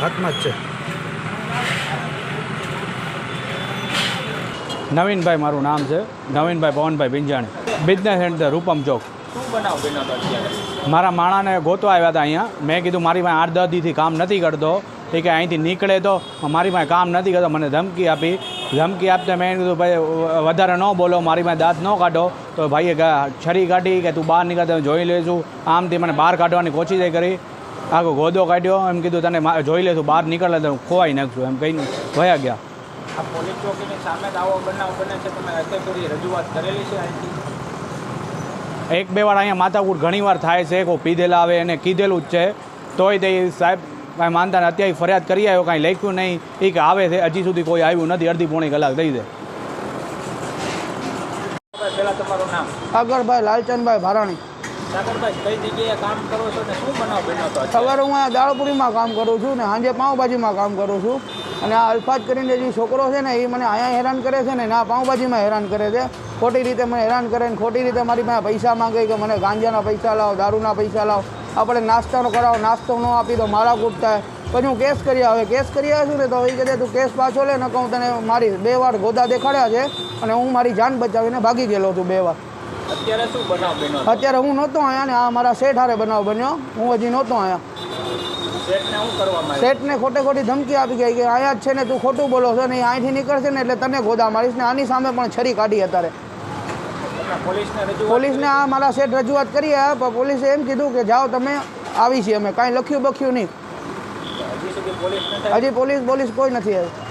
હાથમાં જ છે. નવીનભાઈ મારું નામ છે. નવીનભાઈ પવનભાઈ પિંજાણી બિઝનેસ સેન્ટર રૂપમ ચોક શું બનાવ બન્યો હતો અત્યારે? મારા માણાને ગોતવા આવ્યા હતા અહીંયા. મેં કીધું મારી પાસે આઠ દસ દીથી કામ નથી કરતો. એ કે અહીંથી નીકળે તો મારી પાસે કામ નથી કરતો. મને ધમકી આપી. ધમકી આપતા મેં કીધું ભાઈ વધારે ન બોલો મારી પાસે દાંત ન કાઢો. તો ભાઈએ છરી કાઢી કે તું બહાર નીકળતા જોઈ લઈશું. આમથી મને બહાર કાઢવાની કોશિશ કરી. આખો ગોદો કાઢ્યો એમ કીધું તને જોઈ લેશું બહાર નીકળે તો ખોવાઈ નાખશું. એમ કહીને વયા ગયા. પોલીસ ચોકીની સામે આવો બનાવ બને છે તમે અત્યાર રજૂઆત કરેલી છે એક બે વાર અહીંયા માથાકૂટ ઘણીવાર થાય છે કોઈ પીધેલા આવે એને કીધેલું જ છે. તોય તે સાહેબ કાંઈ માનતા ને અત્યારે ફરિયાદ કરી આવ્યો કાંઈ લખ્યું નહીં. એ કે આવે છે હજી સુધી કોઈ આવ્યું નથી અડધી પોણી કલાક થઈ દે અગરભાઈ તમારું નામ? સાગરભાઈ લાલચંદભાઈ ભારાણી. સવારે હું અહીંયા દાળપુરીમાં કામ કરું છું ને સાંજે પાઉંભાજીમાં કામ કરું છું. અને આ અલ્ફાજ કરીને જે છોકરો છે ને એ મને અહીંયા હેરાન કરે છે ને ના પાઉંભાજીમાં હેરાન કરે છે. ખોટી રીતે મને હેરાન કરે ને ખોટી રીતે મારી પાસે પૈસા માંગે કે મને ગાંજાના પૈસા લાવો, દારૂના પૈસા લાવો. આપણે નાસ્તાનો કરાવો, નાસ્તો ન આપી તો મારા કૂટ થાય. પછી હું કેસ કરી આવે કેસ કરી આવ્યો છું ને તો એ કહે તું કેસ પાછો લે ને કહું તને મારી બે વાર ગોદા દેખાડ્યા છે અને હું મારી જાન બચાવીને ભાગી ગયેલો છું બે વાર. અત્યારે શું બનાવ બન્યો અત્યારે હું નહોતો અહીંયા ને આ મારા શેઠ હારે બનાવ બન્યો. હું હજી નહોતો અહીંયા. શેઠને ખોટે ખોટી ધમકી આપી ગઈ કે અહીંયા જ છે ને તું ખોટું બોલો છો ને અહીંથી નીકળશે ને એટલે તને ગોદા મારીશ ને આની સામે પણ છરી કાઢી અત્યારે. પોલીસને આ મારા શેઠ રજૂઆત કરી પણ પોલીસે એમ કીધું કે જાઓ તમે આવી છીએ અમે. કાંઈ લખ્યું બખ્યું નહીં. હજી પોલીસ પોલીસ કોઈ નથી આવી.